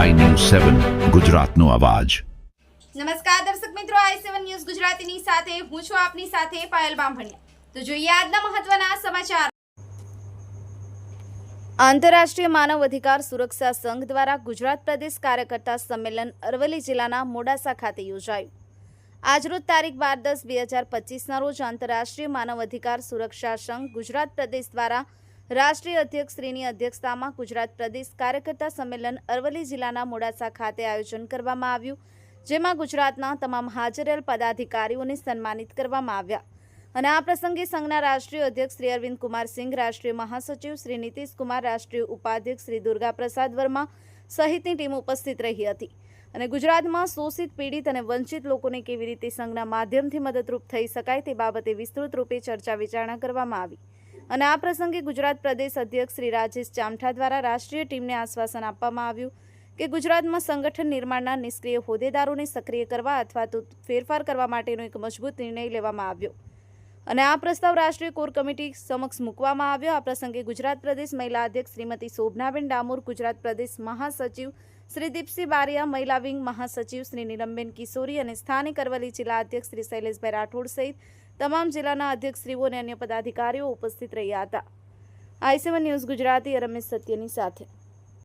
સેવન ગુજરાતનો અવાજ. નમસ્કાર દર્શક મિત્રો આઈ સેવન ન્યૂઝ ગુજરાતીની સાથે, હું છું આપની સાથે પાયલ બામભણિયા. તો જોઈએ આજના મહત્વના સમાચાર. આંતરરાષ્ટ્રીય માનવ અધિકાર સુરક્ષા સંઘ દ્વારા ગુજરાત પ્રદેશ કાર્યકર્તા સંમેલન અરવલ્લી જિલ્લાના મોડાસા ખાતે યોજાયું. આજરોજ તારીખ બાર દસ બે હજાર પચીસના રોજ આંતરરાષ્ટ્રીય માનવ અધિકાર સુરક્ષા સંઘ ગુજરાત પ્રદેશ દ્વારા રાષ્ટ્રીય અધ્યક્ષ શ્રીની અધ્યક્ષતામાં ગુજરાત પ્રદેશ કાર્યકર્તા સંમેલન અરવલ્લી જિલ્લાના મોડાસા ખાતે આયોજન કરવામાં આવ્યું, જેમાં ગુજરાતના તમામ હાજરેલ પદાધિકારીઓને સન્માનિત કરવામાં આવ્યા. અને આ પ્રસંગે સંઘના રાષ્ટ્રીય અધ્યક્ષ શ્રી અરવિંદ કુમાર રાષ્ટ્રીય મહાસચિવ શ્રી નીતિશકુમાર રાષ્ટ્રીય ઉપાધ્યક્ષ શ્રી દુર્ગા પ્રસાદ વર્મા સહિતની ટીમ ઉપસ્થિત રહી હતી. અને ગુજરાતમાં શોષિત, પીડિત અને વંચિત લોકોને કેવી રીતે સંઘના માધ્યમથી મદદરૂપ થઈ શકાય તે બાબતે વિસ્તૃત રૂપે ચર્ચા વિચારણા કરવામાં આવી. અને આ પ્રસંગે ગુજરાત પ્રદેશ અધ્યક્ષ શ્રી રાજેશ ચામઠા દ્વારા રાષ્ટ્રીય ટીમને આશ્વાસન આપવામાં આવ્યું કે ગુજરાતમાં સંગઠન નિર્માણના નિષ્ક્રિય હોદ્દેદારોને સક્રિય કરવા અથવા તો ફેરફાર કરવા માટેનો એક મજબૂત નિર્ણય લેવામાં આવ્યો. અને આ પ્રસ્તાવ રાષ્ટ્રીય કોર કમિટી સમક્ષ મૂકવામાં આવ્યો. આ પ્રસંગે ગુજરાત પ્રદેશ મહિલા અધ્યક્ષ શ્રીમતી શોભનાબેન ડામોર, ગુજરાત પ્રદેશ મહાસચિવ શ્રી દીપસિંહ બારિયા, મહિલા વિંગ મહાસચિવ શ્રી નીલમબેન કિશોરી અને સ્થાનિક અરવલ્લી જિલ્લા અધ્યક્ષ શ્રી શૈલેષભાઈ રાઠોડ સહિત તમામ જિલ્લાના અધ્યક્ષશ્રીઓ અને અન્ય પદાધિકારીઓ ઉપસ્થિત રહ્યા હતા. આઈ ન્યૂઝ ગુજરાતી, રમેશ સત્યની સાથે.